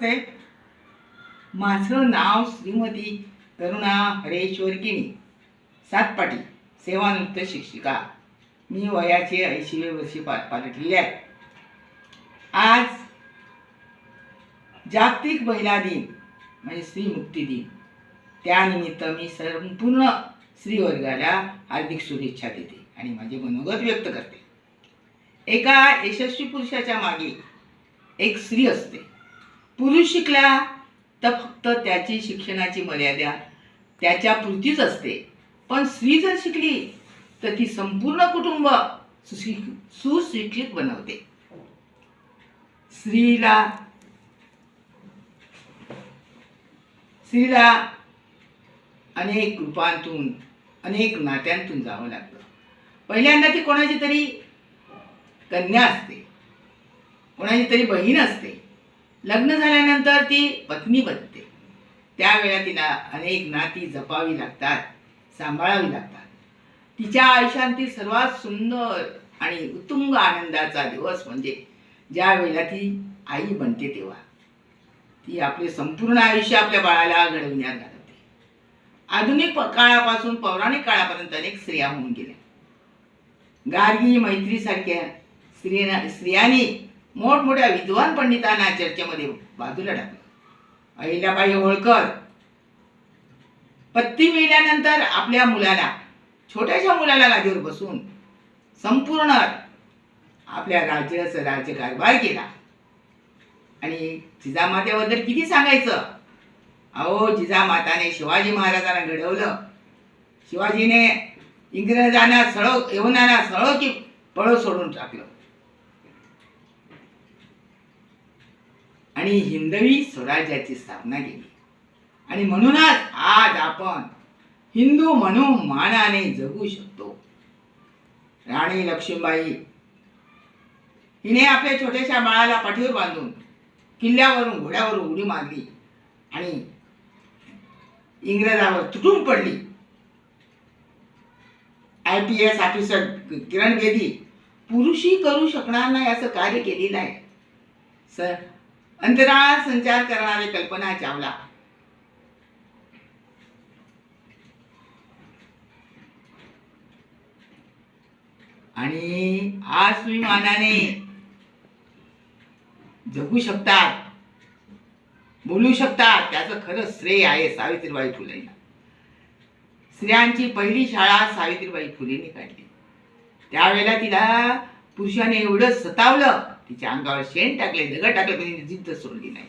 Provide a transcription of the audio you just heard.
नमस्ते माझं नाव श्रीमती करुणा हरेश्वर किणी सातपाटी सेवानिवृत्त शिक्षिका. मी वयाचे ऐंशीवे वर्षी पार पालटलेले आहे. आज जागतिक महिला दिन म्हणजे स्त्री मुक्ती दिन. त्यानिमित्त मी संपूर्ण स्त्रीवर्गाला हार्दिक शुभेच्छा देते आणि माझे मनोगत व्यक्त करते. एका यशस्वी पुरुषाच्या मागे एक स्त्री असते. पुरुष शिकला तर फक्त त्याची शिक्षणाची मर्यादा त्याच्या पुरतीच असते. पण स्त्री जर शिकली तर ती संपूर्ण कुटुंब सुशिक्षित बनवते. स्त्रीला स्त्रीला अनेक रूपांतून अनेक नात्यांतून जावं लागतं. पहिल्यांदा ती कोणाची तरी कन्या असते. कोणाची तरी बहीण असते. लग्न झाल्यानंतर ती पत्नी बनते. त्यावेळेला तिला अनेक नाती जपावी लागतात सांभाळावी लागतात. तिच्या आयुष्यातील सर्वात सुंदर आणि उत्तुंग आनंदाचा दिवस म्हणजे ज्या वेळेला ती आई बनते तेव्हा. ती आपले संपूर्ण आयुष्य आपल्या बाळाला घडविण्यात घालवते. आधुनिक काळापासून पौराणिक काळापर्यंत अनेक स्त्रिया होऊन गेल्या. गार्गी मैत्रीसारख्या स्त्रियांना स्त्रियांनी मोठमोठ्या विद्वान पंडितांना चर्चेमध्ये बाजूला टाकलं. अहिल्याबाई होळकर. पत्ती मिळाल्यानंतर आपल्या मुलाला छोट्याशा मुलाला गादीवर बसून संपूर्ण आपल्या राज्याचा राज्यकारभार केला. आणि जिजामात्याबद्दल किती सांगायचं? अहो जिजामाताने शिवाजी महाराजांना घडवलं. शिवाजीने इंग्रजांना सळो यवनांना सळो की पळो सोडून टाकलं. आणि हिंदवी स्वराज्याची स्थापना केली. आणि म्हणूनच आज आपण हिंदू म्हणून मानाने जगू शकतो. राणी लक्ष्मीबाई हिने आपल्या छोट्याशा बाळाला पाठीवर बांधून किल्ल्यावरून घोड्यावरून उडी मारली आणि इंग्रजावर तुटून पडली. I P S officer Kiran Bedi पुरुषही करू शकणार नाही असं कार्य केलेलं आहे. सर अंतराळ संचार करणारे कल्पना चावला. आणि आज तुम्ही मानाने जगू शकतात बोलू शकतात त्याचं खरं श्रेय आहे सावित्रीबाई फुलेंना स्त्रियांची पहिली शाळा सावित्रीबाई फुलेंनी काढली. त्यावेळेला तिला पुरुषाने एवढं सतावलं. तिच्या अंगावर शेण टाकले दगड टाकले पण तिने जिद्द सोडली नाही.